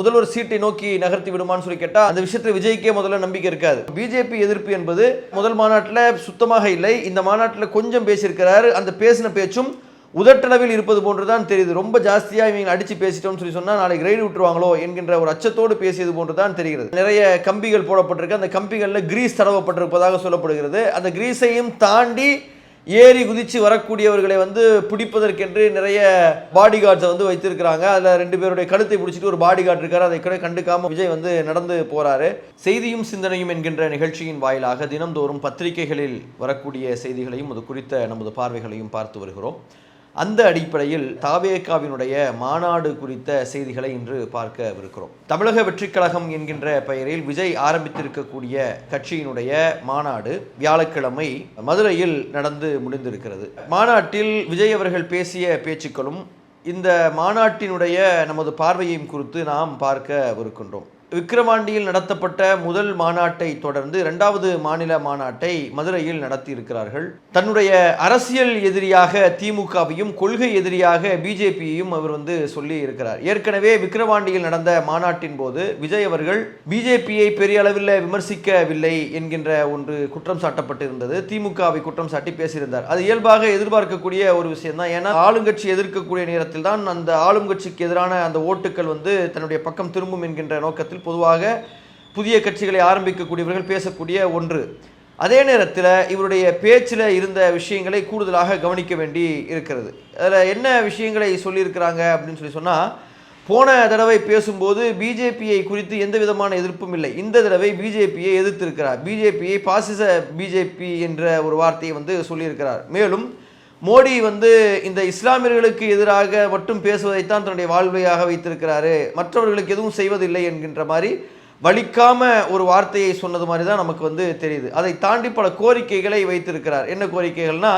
முதல்வர் சீட்டை நோக்கி நகர்த்தி விடுமான்னு சொல்லி கேட்டா அந்த விஷயத்துல விஜய்க்கே முதல்ல நம்பிக்கை இருக்காது. பிஜேபி எதிர்ப்பு என்பது முதல் மாநாட்டில் சுத்தமாக இல்லை. இந்த மாநாட்டில் கொஞ்சம் பேசியிருக்கிறாரு. அந்த பேசின பேச்சும் உதட்டளவில் இருப்பது போன்றுதான் தெரியுது. ரொம்ப ஜாஸ்தியா இவங்க அடிச்சு பேசிட்டோம்னு சொல்லி சொன்னா நாளைக்கு ரைடு விட்டுருவாங்களோ என்கின்ற ஒரு அச்சத்தோடு பேசியது போன்றுதான் தெரிகிறது. நிறைய கம்பிகள் போடப்பட்டிருக்கு. அந்த கம்பிகளில் கிரீஸ் தடவப்பட்டிருப்பதாக சொல்லப்படுகிறது. அந்த கிரீஸையும் தாண்டி ஏறி குதிச்சு வரக்கூடியவர்களை வந்து பிடிப்பதற்கென்று நிறைய பாடி கார்ட்ஸை வந்து வைத்திருக்கிறாங்க. அதில் ரெண்டு பேருடைய கழுத்தை பிடிச்சிட்டு ஒரு பாடி கார்டு இருக்கார். அதை கூட கண்டுக்காம விஜய் வந்து நடந்து போகிறாரு செய்தியும் சிந்தனையும் என்கின்ற நிகழ்ச்சியின் வாயிலாக தினம்தோறும் பத்திரிகைகளில் வரக்கூடிய செய்திகளையும் அது குறித்த நமது பார்வைகளையும் பார்த்து வருகிறோம். அந்த அடிப்படையில் தாவேகாவினுடைய மாநாடு குறித்த செய்திகளை இன்று பார்க்கவிருக்கிறோம். தமிழக வெற்றிக் கழகம் என்கின்ற பெயரில் விஜய் ஆரம்பித்திருக்கக்கூடிய கட்சியினுடைய மாநாடு வியாழக்கிழமை மதுரையில் நடந்து முடிந்திருக்கிறது. மாநாட்டில் விஜய் அவர்கள் பேசிய பேச்சுக்களும் இந்த மாநாட்டினுடைய நமது பார்வையையும் குறித்து நாம் பார்க்கவிருக்கின்றோம். விக்கிரவாண்டியில் நடத்தப்பட்ட முதல் மாநாட்டை தொடர்ந்து இரண்டாவது மாநில மாநாட்டை மதுரையில் நடத்தியிருக்கிறார்கள். தன்னுடைய அரசியல் எதிரியாக திமுகவையும் கொள்கை எதிரியாக பிஜேபியையும் அவர் வந்து சொல்லி இருக்கிறார் ஏற்கனவே விக்கிரவாண்டியில் நடந்த மாநாட்டின் போது விஜய் அவர்கள் பிஜேபியை பெரிய அளவில் விமர்சிக்கவில்லை என்கின்ற ஒன்று குற்றம் சாட்டப்பட்டிருந்தது. திமுகவை குற்றம் சாட்டி பேசியிருந்தார். அது இயல்பாக எதிர்பார்க்கக்கூடிய ஒரு விஷயம் தான் ஏன்னா ஆளுங்கட்சி எதிர்க்கக்கூடிய நேரத்தில் தான் அந்த ஆளும் கட்சிக்கு எதிரான அந்த ஓட்டுக்கள் வந்து தன்னுடைய பக்கம் திரும்பும் என்கின்ற நோக்கத்தில் பொதுவாக புதிய கட்சிகளை ஆரம்பிக்கக்கூடியவர்கள் பேசக்கூடிய ஒன்று. அதே நேரத்தில் இவருடைய பேச்சில் இருந்த விஷயங்களை கூடுதலாக கவனிக்க வேண்டி இருக்கிறது. அதில் என்ன விஷயங்களை சொல்லியிருக்கிறாங்க அப்படின்னு சொல்லி சொன்னால் போன தடவை பேசும்போது பிஜேபியை குறித்து எந்த விதமான எதிர்ப்பும் இல்லை. இந்த தடவை பிஜேபியை எதிர்த்திருக்கிறார். பிஜேபியை பாசிச பிஜேபி என்ற ஒரு வார்த்தையை வந்து சொல்லியிருக்கிறார். மேலும் மோடி வந்து இந்த இஸ்லாமியர்களுக்கு எதிராக மட்டும் பேசுவதைத்தான் தன்னுடைய வாழ்வையாக வைத்திருக்கிறாரு. மற்றவர்களுக்கு எதுவும் செய்வதில்லை என்கின்ற மாதிரி வலிக்காம ஒரு வார்த்தையை சொன்னது மாதிரி தான் நமக்கு வந்து தெரியுது. அதை தாண்டி பல கோரிக்கைகளை வைத்திருக்கிறார். என்ன கோரிக்கைகள்னா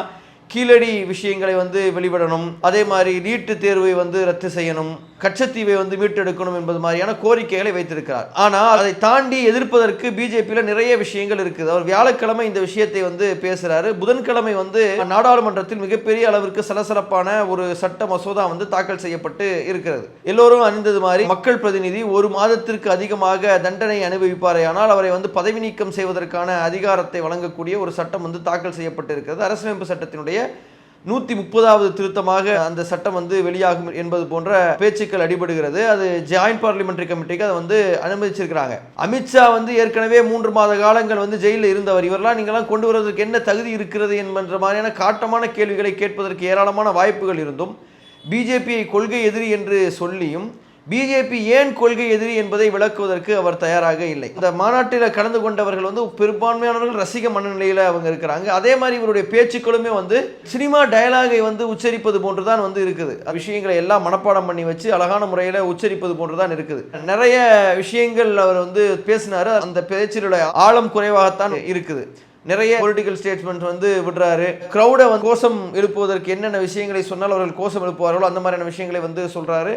கீழடி விஷயங்களை வந்து வெளிவிடணும். அதே மாதிரி நீட்டு தேர்வை வந்து ரத்து செய்யணும். கச்சத்தீவை வந்து மீட்டெடுக்கணும் என்பது மாதிரியான கோரிக்கைகளை வைத்திருக்கிறார். ஆனால் அதை தாண்டி எதிர்ப்பதற்கு பிஜேபியில் நிறைய விஷயங்கள் இருக்குது. அவர் வியாழக்கிழமை இந்த விஷயத்தை வந்து பேசுகிறாரு புதன்கிழமை வந்து நாடாளுமன்றத்தில் மிகப்பெரிய அளவிற்கு சலசலப்பான ஒரு சட்ட மசோதா வந்து தாக்கல் செய்யப்பட்டு இருக்கிறது. எல்லோரும் அறிந்தது மாதிரி மக்கள் பிரதிநிதி ஒரு மாதத்திற்கு அதிகமாக தண்டனை அனுபவிப்பாரே. ஆனால் அவரை வந்து பதவி நீக்கம் செய்வதற்கான அதிகாரத்தை வழங்கக்கூடிய ஒரு சட்டம் வந்து தாக்கல் செய்யப்பட்டு இருக்கிறது அரசியலமைப்பு சட்டத்தினுடைய நூற்றி முப்பதாவது திருத்தமாக அந்த சட்டம் வந்து வெளியாகும் என்பது போன்ற பேச்சுக்கள் அடிபடுகிறது. அது ஜாயிண்ட் பார்லிமெண்ட்ரி கமிட்டிக்கு அதை வந்து அனுமதிச்சிருக்கிறாங்க. அமித்ஷா வந்து ஏற்கனவே மூன்று மாத காலங்கள் வந்து ஜெயிலில் இருந்தவர். இவரெல்லாம் நீங்களாம் கொண்டு வருவதற்கு என்ன தகுதி இருக்கிறது என்கின்ற மாதிரியான காட்டமான கேள்விகளை கேட்பதற்கு ஏராளமான வாய்ப்புகள் இருந்தும் பிஜேபியை கொள்கை எதிரி என்று சொல்லியும் பிஜேபி ஏன் கொள்கை எதிரி என்பதை விளக்குவதற்கு அவர் தயாராக இல்லை. இந்த மாநாட்டில் கலந்து கொண்டவர்கள் வந்து பெரும்பான்மையானவர்கள் ரசிக மனநிலையில் அவங்க இருக்கிறாங்க. அதே மாதிரி இவருடைய பேச்சுக்களுமே வந்து சினிமா டயலாகை வந்து உச்சரிப்பது போன்று தான் வந்து இருக்குது. விஷயங்களை எல்லாம் மனப்பாடம் பண்ணி வச்சு அழகான முறையில் உச்சரிப்பது போன்று தான் இருக்குது. நிறைய விஷயங்கள் அவர் வந்து பேசினார். அந்த பேச்சினுடைய ஆழம் குறைவாகத்தான் இருக்குது. நிறைய பொலிட்டிக்கல் ஸ்டேட்மெண்ட் வந்து விடுறாரு. க்ரௌடை வந்து கோஷம் எழுப்புவதற்கு என்னென்ன விஷயங்களை சொன்னால் அவர்கள் கோஷம் எழுப்புவார்களோ அந்த மாதிரியான விஷயங்களை வந்து சொல்றாரு.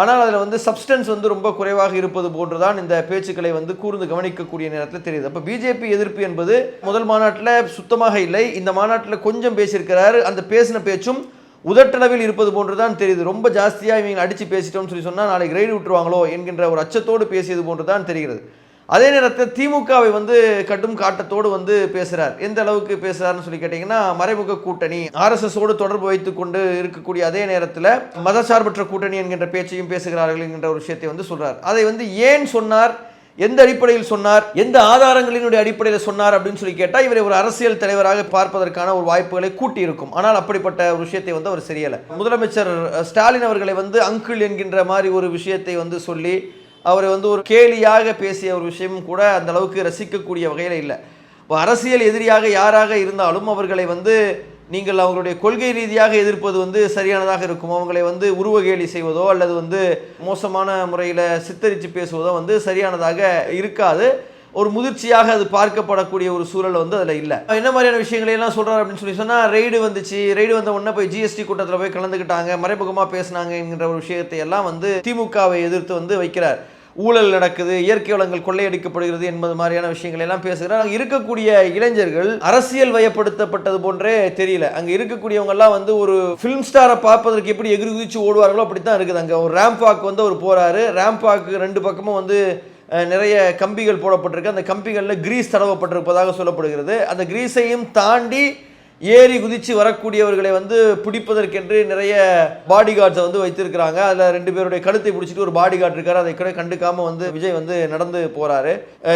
ஆனால் அதில் வந்து சப்ஸ்டன்ஸ் வந்து ரொம்ப குறைவாக இருப்பது போன்று தான் இந்த பேச்சுக்களை வந்து கூர்ந்து கவனிக்கக்கூடிய நேரத்தில் தெரியுது. அப்போ பிஜேபி எதிர்ப்பு என்பது முதல் மாநாட்டில் சுத்தமாக இல்லை. இந்த மாநாட்டில் கொஞ்சம் பேசியிருக்கிறாரு. அந்த பேசின பேச்சும் உதட்டளவில் இருப்பது போன்று தான் தெரியுது. ரொம்ப ஜாஸ்தியாக இவங்க அடித்து பேசிட்டோம்னு சொல்லி சொன்னால் நாளைக்கு ரைடு விட்டுருவாங்களோ என்கின்ற ஒரு அச்சத்தோடு பேசியது போன்று தான் தெரிகிறது. அதே நேரத்தில் திமுகவை வந்து கட்டும் காட்டத்தோடு வந்து பேசுகிறார் எந்த அளவுக்கு பேசுகிறாருன்னு சொல்லி கேட்டிங்கன்னா மறைமுக கூட்டணி ஆர்எஸ்எஸோடு தொடர்பு வைத்து கொண்டு இருக்கக்கூடிய அதே நேரத்தில் மதசார்பற்ற கூட்டணி என்கின்ற பேச்சையும் பேசுகிறார்கள் என்கின்ற ஒரு விஷயத்தை வந்து சொல்கிறார் அதை வந்து ஏன் சொன்னார்? எந்த அடிப்படையில் சொன்னார்? எந்த ஆதாரங்களினுடைய அடிப்படையில் சொன்னார் அப்படின்னு சொல்லி கேட்டால் இவரை ஒரு அரசியல் தலைவராக பார்ப்பதற்கான ஒரு வாய்ப்புகளை கூட்டி இருக்கும் ஆனால் அப்படிப்பட்ட ஒரு விஷயத்தை வந்து அவர் சரியலை முதலமைச்சர் ஸ்டாலின் அவர்களை வந்து அங்கிள் என்கின்ற மாதிரி ஒரு விஷயத்தை வந்து சொல்லி அவரை வந்து ஒரு கேலியாக பேசிய ஒரு விஷயமும் கூட அந்த அளவுக்கு ரசிக்கக்கூடிய வகையில் இல்லை. இப்போ அரசியல் எதிரியாக யாராக இருந்தாலும் அவர்களை வந்து நீங்கள் அவங்களுடைய கொள்கை ரீதியாக எதிர்ப்பது வந்து சரியானதாக இருக்கும். அவங்களை வந்து உருவகேலி செய்வதோ அல்லது வந்து மோசமான முறையில் சித்தரித்து பேசுவதோ வந்து சரியானதாக இருக்காது. ஒரு முதிர்ச்சியாக அது பார்க்கப்படக்கூடிய ஒரு சூழல் வந்து அதில் இல்லை. என்ன மாதிரியான விஷயங்களை எல்லாம் சொல்கிறார் அப்படின்னு சொல்லி சொன்னால் ரெய்டு வந்துச்சு. ரெய்டு வந்த உடனே போய் ஜிஎஸ்டி கூட்டத்தில் போய் கலந்துக்கிட்டாங்க. மறைமுகமாக பேசினாங்க என்கிற ஒரு விஷயத்தை எல்லாம் வந்து திமுகவை எதிர்த்து வந்து வைக்கிறார். ஊழல் நடக்குது இயற்கை வளங்கள் கொள்ளையடிக்கப்படுகிறது என்பது மாதிரியான விஷயங்கள் எல்லாம் பேசுகிறார். அங்கே இருக்கக்கூடிய இளைஞர்கள் அரசியல் வயப்படுத்தப்பட்டது போன்றே தெரியல. அங்கே இருக்கக்கூடியவங்க எல்லாம் வந்து ஒரு ஃபிலிம் ஸ்டாரை பார்ப்பதற்கு எப்படி எகிரி குதிச்சு ஓடுவார்களோ அப்படி தான் இருக்குது. அங்கே ஒரு ரேம்பாக் வந்து அவர் போகிறாரு ரேம்பாக்கு ரெண்டு பக்கமும் வந்து நிறைய கம்பிகள் போடப்பட்டிருக்கு. அந்த கம்பிகளில் கிரீஸ் தடவப்பட்டிருப்பதாக சொல்லப்படுகிறது. அந்த கிரீஸையும் தாண்டி ஏறி குதித்து வரக்கூடியவர்களை வந்து பிடிப்பதற்கென்று நிறைய பாடி கார்ட்ஸை வந்து வைத்திருக்கிறாங்க. அதில் ரெண்டு பேருடைய கழுத்தை பிடிச்சிட்டு ஒரு பாடி கார்டு இருக்காரு. அதை கூட கண்டுக்காமல் வந்து விஜய் வந்து நடந்து போகிறாரு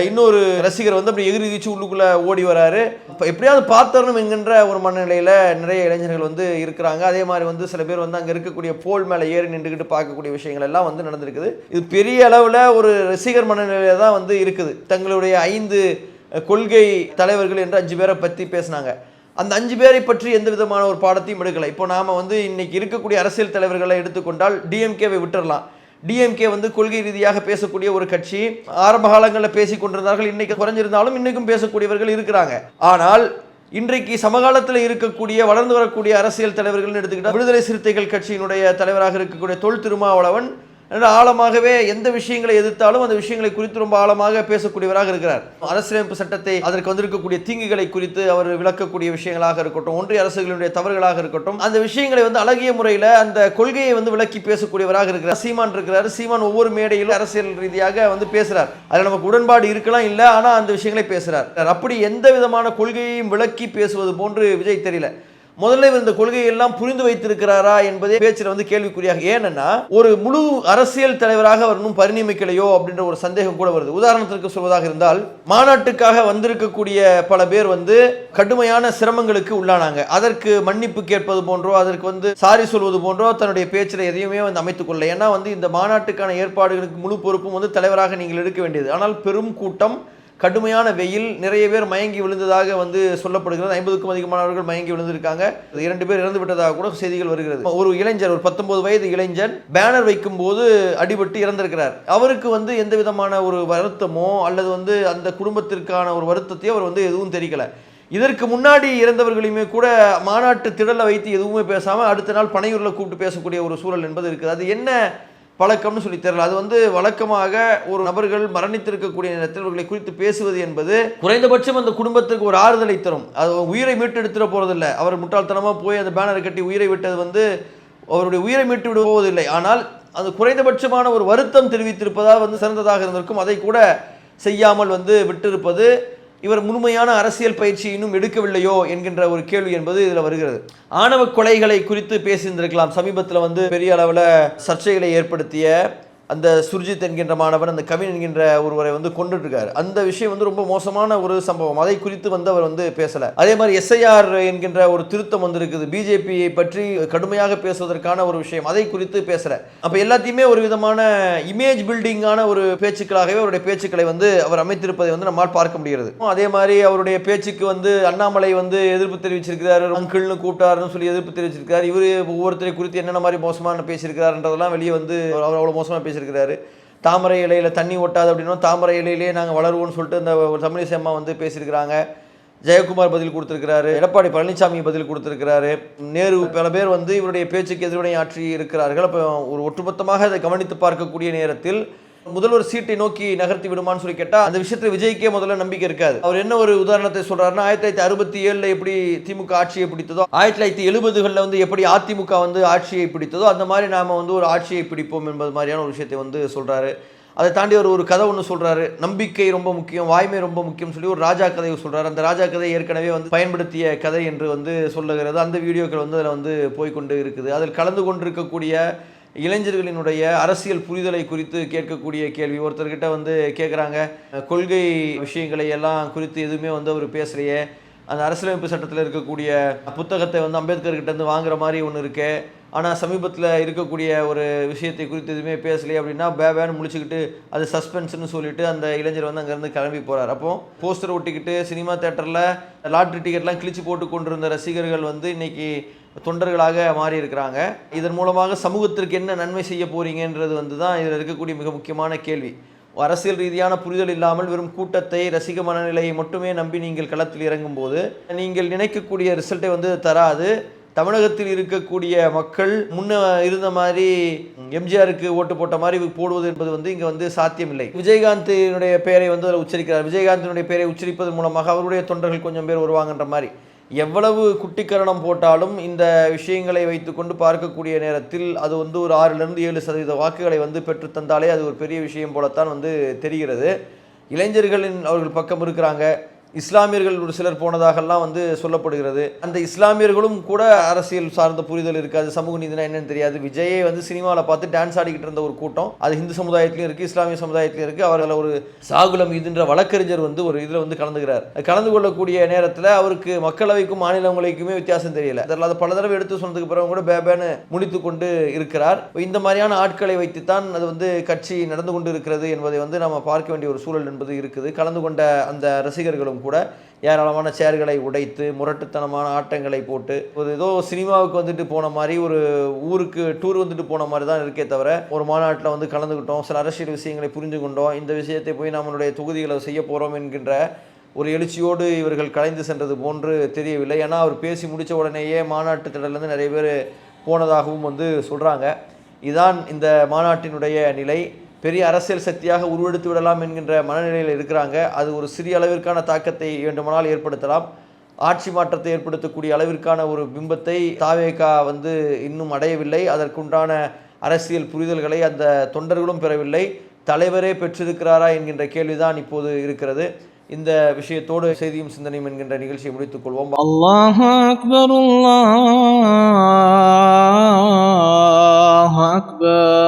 இன்னொரு ரசிகர் வந்து அப்படி எகிரி குதிச்சு உள்ளுக்குள்ளே ஓடி வராரு. இப்போ எப்படியாவது பார்த்தரணும் என்கின்ற ஒரு மனநிலையில் நிறைய இளைஞர்கள் வந்து இருக்கிறாங்க. அதே மாதிரி வந்து சில பேர் வந்து அங்கே இருக்கக்கூடிய போல் மேலே ஏறி நின்றுக்கிட்டு பார்க்கக்கூடிய விஷயங்கள் எல்லாம் வந்து நடந்திருக்குது. இது பெரிய அளவில் ஒரு ரசிகர் மனநிலையில தான் வந்து இருக்குது. தங்களுடைய ஐந்து கொள்கை தலைவர்கள் என்று அஞ்சு பேரை பற்றி பேசினாங்க. அந்த அஞ்சு பேரை பற்றி எந்த விதமான ஒரு பாடத்தையும் எடுக்கலை. இப்போ நாம் வந்து இன்னைக்கு இருக்கக்கூடிய அரசியல் தலைவர்களை எடுத்துக்கொண்டால் டிஎம்கேவை விட்டுடலாம் டிஎம்கே வந்து கொள்கை ரீதியாக பேசக்கூடிய ஒரு கட்சி ஆரம்ப காலங்களில் பேசி கொண்டிருந்தார்கள் இன்னைக்கு குறைஞ்சிருந்தாலும் இன்றைக்கும் பேசக்கூடியவர்கள் இருக்கிறாங்க. ஆனால் இன்றைக்கு சமகாலத்தில் இருக்கக்கூடிய வளர்ந்து வரக்கூடிய அரசியல் தலைவர்கள்னு எடுத்துக்கிட்டால் விடுதலை சிறுத்தைகள் கட்சியினுடைய தலைவராக இருக்கக்கூடிய தொல் திருமாவளவன் ஆழமாகவே எந்த விஷயங்களை எதிர்த்தாலும் அந்த விஷயங்களை குறித்து ரொம்ப ஆழமாக பேசக்கூடியவராக இருக்கிறார். அரசியலமைப்பு சட்டத்தை அதற்கு வந்திருக்கக்கூடிய தீங்குகளை குறித்து அவர் விளக்கக்கூடிய விஷயங்களாக இருக்கட்டும் ஒன்றிய அரசுகளுடைய தவறுகளாக இருக்கட்டும் அந்த விஷயங்களை வந்து அழகிய முறையில் அந்த கொள்கையை வந்து விளக்கி பேசக்கூடியவராக இருக்கிறார். சீமான் இருக்கிறார். சீமான் ஒவ்வொரு மேடையிலும் அரசியல் ரீதியாக வந்து பேசுறார். அதில் நமக்கு உடன்பாடு இருக்கலாம் இல்லை ஆனால் அந்த விஷயங்களை பேசுறார். அப்படி எந்த விதமான கொள்கையையும் விளக்கி பேசுவது போன்று விஜய் தெரியல. முதல்ல இவர் இந்த கொள்கையை எல்லாம் புரிந்து வைத்திருக்கிறாரா என்பதே பேச்சில் வந்து கேள்விக்குறியாக. ஏன்னா ஒரு முழு அரசியல் தலைவராக அவர் இன்னும் பரிணமிக்கலையோ அப்படின்ற ஒரு சந்தேகம் கூட வருது. உதாரணத்திற்கு சொல்வதாக இருந்தால் மாநாட்டுக்காக வந்திருக்கக்கூடிய பல பேர் வந்து கடுமையான சிரமங்களுக்கு உள்ளானாங்க. அதற்கு மன்னிப்பு கேட்பது போன்றோ அதற்கு வந்து சாரி சொல்வது போன்றோ தன்னுடைய பேச்சில் எதையுமே வந்து அமைத்துக் கொள்ள ஏன்னா வந்து இந்த மாநாட்டுக்கான ஏற்பாடுகளுக்கு முழு பொறுப்பும் வந்து தலைவராக நீங்கள் எடுக்க வேண்டியது. ஆனால் பெரும் கூட்டம் கடுமையான வெயில் நிறைய பேர் மயங்கி விழுந்ததாக வந்து சொல்லப்படுகிறது. ஐம்பதுக்கும் அதிகமானவர்கள் மயங்கி விழுந்திருக்காங்க. இரண்டு பேர் இறந்து விட்டதாக கூட செய்திகள் வருகிறது. ஒரு இளைஞர் ஒரு பத்தொன்பது வயது இளைஞன் பேனர் வைக்கும்போது அடிபட்டு இறந்திருக்கிறார். அவருக்கு வந்து எந்த விதமான ஒரு வருத்தமோ அல்லது வந்து அந்த குடும்பத்திற்கான ஒரு வருத்தத்தையோ அவர் வந்து எதுவும் தெரிவிக்கல. இதற்கு முன்னாடி இறந்தவர்களையுமே கூட மாநாட்டு திடலை வைத்து எதுவுமே பேசாமல் அடுத்த நாள் பனையூரில் கூப்பிட்டு பேசக்கூடிய ஒரு சூழல் என்பது இருக்குது. அது என்ன பழக்கம்னு சொல்லி தெரியல. அது வந்து வழக்கமாக ஒரு நபர்கள் மரணித்திருக்கக்கூடிய நேரத்தில் இவர்களை குறித்து பேசுவது என்பது குறைந்தபட்சம் அந்த குடும்பத்திற்கு ஒரு ஆறுதலை தரும். அது உயிரை மீட்டெடுத்துட போறதில்ல. அவர் முட்டாள்தனமாக போய் அந்த பேனரை கட்டி உயிரை விட்டது வந்து அவருடைய உயிரை மீட்டு விட போவதில்லை. ஆனால் அது குறைந்தபட்சமான ஒரு வருத்தம் தெரிவித்திருப்பதால் வந்து சிறந்ததாக இருந்திருக்கும். அதை கூட செய்யாமல் வந்து விட்டிருப்பது இவர் முழுமையான அரசியல் பயிற்சி இன்னும் எடுக்கவில்லையோ என்கின்ற ஒரு கேள்வி என்பது இதில் வருகிறது. ஆணவ கொலைகளை குறித்து பேசியிருந்திருக்கலாம். சமீபத்தில் வந்து பெரிய அளவில் சர்ச்சைகளை ஏற்படுத்திய அந்த சுர்ஜித் என்கின்ற மாணவன் அந்த கவின் என்கின்ற ஒருவரை வந்து கொண்டுட்டு இருக்காரு அந்த விஷயம் வந்து ரொம்ப மோசமான ஒரு சம்பவம். அதை குறித்து வந்து அவர் வந்து பேசல. அதே மாதிரி எஸ்ஐஆர் என்கின்ற ஒரு திருத்தம் வந்திருக்குது. பிஜேபியை பற்றி கடுமையாக பேசுவதற்கான ஒரு விஷயம். அதை குறித்து பேசல. அப்ப எல்லாத்தையுமே ஒரு விதமான இமேஜ் பில்டிங்கான ஒரு பேச்சுக்களாகவே அவருடைய பேச்சுக்களை வந்து அவர் அமைத்திருப்பதை வந்து நம்மால் பார்க்க முடிகிறது. அதே மாதிரி அவருடைய பேச்சுக்கு வந்து அண்ணாமலை வந்து எதிர்ப்பு தெரிவிச்சிருக்கிறார். அங்கிள்னு கூப்பிட்டாருன்னு சொல்லி எதிர்ப்பு தெரிவிச்சிருக்காரு இவர் ஒவ்வொருத்தரை குறித்து என்னென்ன மாதிரி மோசமான பேசியிருக்கிறாருன்றதெல்லாம் வெளியே வந்து அவர் அவ்வளோ மோசமாக பேசியிருக்கிறாரு. தாமரை இலையில் தண்ணி ஒட்டாது அப்படின்னா தாமரை இலையிலேயே நாங்கள் வளருவோம்னு சொல்லிட்டு இந்த ஒரு தமிழிசை அம்மா வந்து பேசியிருக்கிறாங்க. ஜெயக்குமார் பதில் கொடுத்துருக்கிறாரு. எடப்பாடி பழனிசாமி பதில் கொடுத்துருக்கிறாரு. நேரு பல பேர் வந்து இவருடைய பேச்சுக்கு எதிர்வினை ஆற்றி இருக்கிறார்கள். அப்போ ஒரு ஒட்டுமொத்தமாக அதை கவனித்து பார்க்கக்கூடிய நேரத்தில் முதல்வர் சீட்டை நோக்கி நகர்த்தி விடுமான்னு சொல்லி கேட்டால் அந்த விஷயத்தில் விஜய்க்கே முதல்ல நம்பிக்கை இருக்காது. அவர் என்ன ஒரு உதாரணத்தை சொல்கிறாருன்னா ஆயிரத்தி தொள்ளாயிரத்தி அறுபத்தி ஏழில் எப்படி திமுக ஆட்சியை பிடித்ததோ ஆயிரத்தி தொள்ளாயிரத்தி எழுபதுகளில் வந்து எப்படி அதிமுக வந்து ஆட்சியை பிடித்ததோ அந்த மாதிரி நாம் வந்து ஒரு ஆட்சியை பிடிப்போம் என்பது மாதிரியான ஒரு விஷயத்தை வந்து சொல்கிறாரு அதை தாண்டி அவர் ஒரு கதை ஒன்று சொல்கிறாரு நம்பிக்கை ரொம்ப முக்கியம் வாய்மை ரொம்ப முக்கியம் சொல்லி ஒரு ராஜா கதையை சொல்கிறார் அந்த ராஜா கதை ஏற்கனவே வந்து பயன்படுத்திய கதை என்று வந்து சொல்லுகிறது. அந்த வீடியோக்கள் வந்து அதில் வந்து போய்க்கொண்டு இருக்குது. அதில் கலந்து கொண்டிருக்கக்கூடிய இளைஞர்களினுடைய அரசியல் புரிதலை குறித்து கேட்கக்கூடிய கேள்வி. ஒருத்தர்கிட்ட வந்து கேட்குறாங்க கொள்கை விஷயங்களை எல்லாம் குறித்து எதுவுமே வந்து அவர் பேசலையே அந்த அரசியலமைப்பு சட்டத்தில் இருக்கக்கூடிய புத்தகத்தை வந்து அம்பேத்கர் கிட்ட வாங்குற மாதிரி ஒன்று இருக்கு. ஆனால் சமீபத்தில் இருக்கக்கூடிய ஒரு விஷயத்தை குறித்து எதுவுமே பேசலையே அப்படின்னா பேபேன்னு முடிச்சுக்கிட்டு அது சஸ்பென்ஸ்னு சொல்லிட்டு அந்த இளைஞர் வந்து அங்கேருந்து கிளம்பி போகிறார் அப்போ போஸ்டர் ஒட்டிக்கிட்டு சினிமா தேட்டரில் லாட்ரி டிக்கெட்லாம் கிழிச்சு போட்டு கொண்டிருந்த ரசிகர்கள் வந்து இன்னைக்கு தொண்டர்களாக மாறி இருக்கிறாங்க இதன் மூலமாக சமூகத்திற்கு என்ன நன்மை செய்ய போறீங்கன்றது வந்து தான் இதில் இருக்கக்கூடிய மிக முக்கியமான கேள்வி. அரசியல் ரீதியான புரிதல் இல்லாமல் வெறும் கூட்டத்தை ரசிக மனநிலையை மட்டுமே நம்பி நீங்கள் களத்தில் இறங்கும்போது நீங்கள் நினைக்கக்கூடிய ரிசல்ட்டை வந்து தராது. தமிழகத்தில் இருக்கக்கூடிய மக்கள் முன்ன இருந்த மாதிரி எம்ஜிஆருக்கு ஓட்டு போட்ட மாதிரி போடுவது என்பது வந்து இங்கே வந்து சாத்தியமில்லை. விஜயகாந்தினுடைய பெயரை வந்து அதில் உச்சரிக்கிறார். விஜயகாந்தினுடைய பெயரை உச்சரிப்பதன் மூலமாக அவருடைய தொண்டர்கள் கொஞ்சம் பேர் வருவாங்கன்ற மாதிரி. எவ்வளவு குட்டிக்கரணம் போட்டாலும் இந்த விஷயங்களை வைத்துக்கொண்டு பார்க்கக்கூடிய நேரத்தில் அது வந்து ஒரு ஆறிலிருந்து ஏழு சதவீத வாக்குகளை வந்து பெற்று தந்தாலே அது ஒரு பெரிய விஷயம் போலத்தான் வந்து தெரிகிறது. இளைஞர்களின் அவர்கள் பக்கம் இருக்கிறாங்க. இஸ்லாமியர்கள் ஒரு சிலர் போனதாகலாம் வந்து சொல்லப்படுகிறது. அந்த இஸ்லாமியர்களும் கூட அரசியல் சார்ந்த புரிதல் இருக்காது. சமூக நீதினா என்னன்னு தெரியாது. விஜயை வந்து சினிமாவில் பார்த்து டான்ஸ் ஆடிக்கிட்டு இருந்த ஒரு கூட்டம். அது இந்து சமுதாயத்திலையும் இருக்குது இஸ்லாமிய சமுதாயத்திலையும் இருக்குது அவர்களை ஒரு சாகுலம் இதுன்ற வழக்கறிஞர் வந்து ஒரு இதில் வந்து கலந்துக்கிறார். கலந்து கொள்ளக்கூடிய நேரத்தில் அவருக்கு மக்களவைக்கும் மாநிலங்களுக்குமே வித்தியாசம் தெரியல. அதில் அதை பல தடவை எடுத்து சொன்னதுக்கு பிறகு கூட பேபேன்னு முடித்து கொண்டு இருக்கிறார். இந்த மாதிரியான ஆட்களை வைத்துத்தான் அது வந்து கட்சி நடந்து கொண்டு இருக்கிறது என்பதை வந்து நம்ம பார்க்க வேண்டிய ஒரு சூழல் என்பது இருக்குது. கலந்து கொண்ட அந்த ரசிகர்களும் கூட ஏராளமான சேர்களை உடைத்து முரட்டுத்தனமான ஆட்டங்களை போட்டு ஒரு ஏதோ சினிமாவுக்கு வந்துட்டு போன மாதிரி ஒரு ஊருக்கு டூர் வந்துட்டு போன மாதிரி தான் இருக்கே தவிர ஒரு மாநாட்டில் வந்து கலந்துக்கிட்டோம் சில அரசியல் விஷயங்களை புரிஞ்சு கொண்டோம் இந்த விஷயத்தை போய் நம்மளுடைய தொகுதிகளை செய்ய போகிறோம் என்கின்ற ஒரு எழுச்சியோடு இவர்கள் கலைந்து சென்றது போன்று தெரியவில்லை. ஏன்னா அவர் பேசி முடித்த உடனேயே மாநாட்டு திடலேருந்து நிறைய பேர் போனதாகவும் வந்து சொல்கிறாங்க இதான் இந்த மாநாட்டினுடைய நிலை. பெரிய அரசியல் சக்தியாக உருவெடுத்து விடலாம் என்கின்ற மனநிலையில் இருக்கிறாங்க. அது ஒரு சிறிய அளவிற்கான தாக்கத்தை வேண்டுமானால் ஏற்படுத்தலாம். ஆட்சி மாற்றத்தை ஏற்படுத்தக்கூடிய அளவிற்கான ஒரு பிம்பத்தை தாவேகா வந்து இன்னும் அடையவில்லை. அதற்குண்டான அரசியல் புரிதல்களை அந்த தொண்டர்களும் பெறவில்லை. தலைவரே பெற்றிருக்கிறாரா என்கின்ற கேள்விதான் இப்போது இருக்கிறது. இந்த விஷயத்தோடு செய்தியும் சிந்தனையும் என்கின்ற நிகழ்ச்சியை முடித்துக் கொள்வோம். அக்பர்.